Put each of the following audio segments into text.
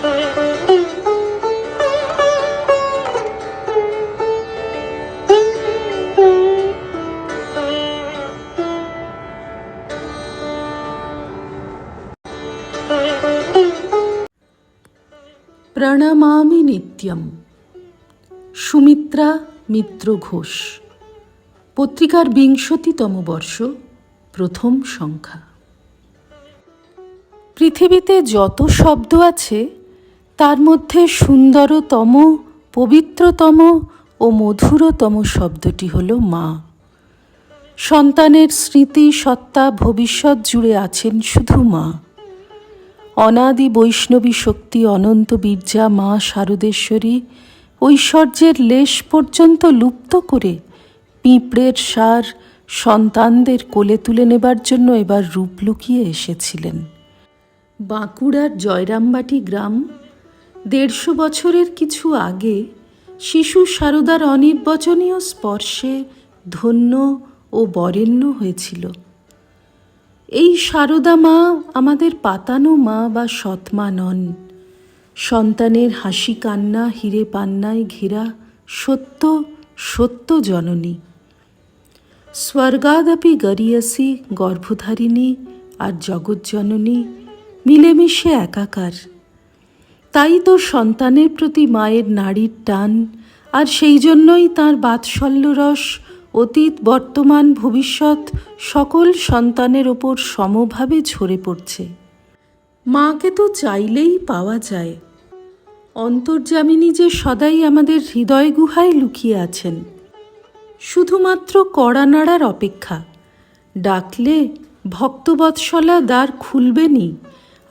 প্রণমামি নিত্যম সুমিত্রা মিত্র ঘোষ পত্রিকার বিংশতিতম বর্ষ প্রথম সংখ্যা। পৃথিবীতে যত শব্দ আছে তার মধ্যে সুন্দরতম, পবিত্রতম ও মধুরতম শব্দটি হল মা। সন্তানের স্মৃতি, সত্তা, ভবিষ্যৎ জুড়ে আছেন শুধু মা। অনাদি বৈষ্ণবী শক্তি, অনন্ত বীর্যা, মা শারদেশ্বরী ঐশ্বর্যের লেশ পর্যন্ত লুপ্ত করে পিঁপড়ের সার সন্তানদের কোলে তুলে নেবার জন্য এবার রূপ লুকিয়ে এসেছিলেন। বাঁকুড়ার জয়রামবাটি গ্রাম দেড়শো বছরের কিছু আগে শিশু সারদার অনির্বচনীয় স্পর্শে ধন্য ও বরেণ্য হয়েছিল। এই সারদা মা আমাদের পাতানো মা বা সৎমা নন। সন্তানের হাসি কান্না, হিরে পান্নায় ঘেরা সত্য সত্য জননী। স্বর্গাদপি গরিয়সী গর্ভধারিণী আর জগৎজননী মিলেমিশে একাকার। তাই তো সন্তানের প্রতি মায়ের নারীর টান, আর সেই জন্যই তাঁর বাৎসল্য রস, অতীত, বর্তমান, ভবিষ্যৎ সকল সন্তানের ওপর সমভাবে ঝরে পড়ছে। মাকে তো চাইলেই পাওয়া যায়। অন্তর্যামিনী যে সদাই আমাদের হৃদয় গুহায় লুকিয়ে আছেন। শুধুমাত্র কড়া নাড়ার অপেক্ষা। ডাকলে ভক্তবৎসলা দ্বার খুলবেনি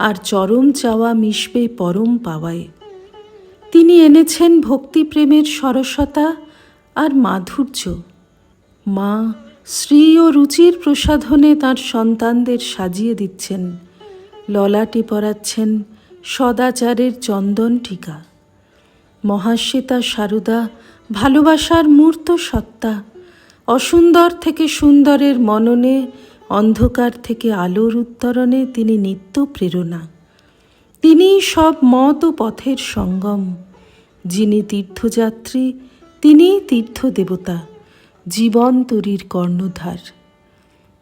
আর চরম চাওয়া মিশবে পরম পাওয়ায়। তিনি এনেছেন ভক্তিপ্রেমের সরসতা আর মাধুর্য। মা শ্রী ও রুচির প্রসাধনে তার সন্তানদের সাজিয়ে দিচ্ছেন, ললাটে পরাচ্ছেন সদাচারের চন্দন টিকা মহাশ্বেতা সারদা ভালোবাসার মূর্ত সত্তা, অসুন্দর থেকে সুন্দরের মননে অন্ধকার থেকে আলোর উত্তরণে তিনি নিত্য প্রেরণা। তিনিই সব মত ও পথের সঙ্গম। যিনি তীর্থযাত্রী, তিনিই তীর্থদেবতা জীবন তরীর কর্ণধার।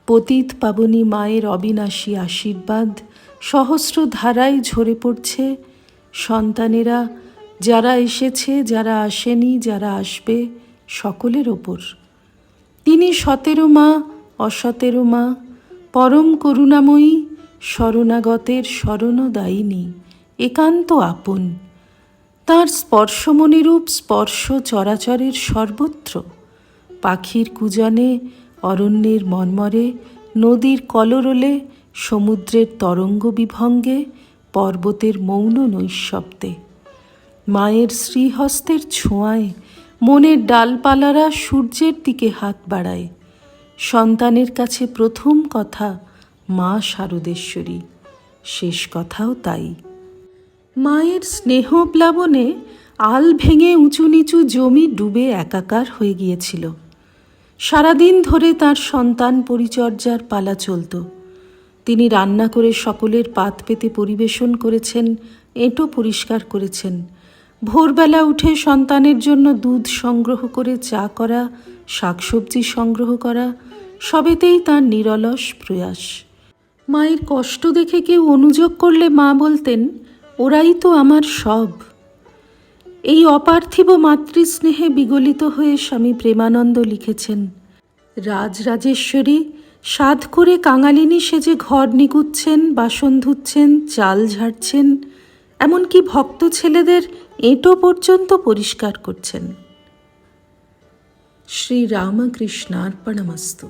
পতিত পাবনী মায়ের অবিনাশী আশীর্বাদ সহস্র ধারায় ঝরে পড়ছে। সন্তানেরা, যারা এসেছে, যারা আসেনি, যারা আসবে, সকলের ওপর। তিনি সতেরো মা অসতেরো মা, পরম করুণাময়ী, শরণাগতের শরণদায়িনী, একান্ত আপন। তার স্পর্শমণিরূপ স্পর্শ চরাচরের সর্বত্র। পাখির কুজনে, অরণ্যের মর্মরে, নদীর কলরলে, সমুদ্রের তরঙ্গ বিভঙ্গে, পর্বতের মৌন নৈশব্দে। মায়ের শ্রীহস্তের ছোঁয়ায়, মনের ডালপালারা সূর্যের দিকে হাত বাড়ায়। সন্তানের কাছে প্রথম কথা, মা শারদেশ্বরী শেষ কথাও তাই। মায়ের স্নেহ প্লাবনে আল ভেঙে উঁচু নিচু জমি ডুবে একাকার হয়ে গিয়েছিল। সারাদিন ধরে তার সন্তান পরিচর্যার পালা চলত। তিনি রান্না করে সকলের পাত পেতে পরিবেশন করেছেন, এঁটো পরিষ্কার করেছেন। ভোরবেলা উঠে সন্তানের জন্য দুধ সংগ্রহ করে চা করা শাকসবজি সংগ্রহ করা, সবেতেই তার নিরলস প্রয়াস। মায়ের কষ্ট দেখে কেউ অনুযোগ করলে মা বলতেন, ওরাই তো আমার সব। এই অপার্থিব মাতৃস্নেহে বিগলিত হয়ে স্বামী প্রেমানন্দ লিখেছেন, রাজরাজেশ্বরী, সাধ করে কাঙালিনী সেজে ঘর নিগুচ্ছেন, বাসন ধুচ্ছেন, চাল ঝাড়ছেন, এমনকি ভক্ত ছেলেদের এঁটো পর্যন্ত পরিষ্কার করছেন। শ্রী রামকৃষ্ণার্পণমস্তু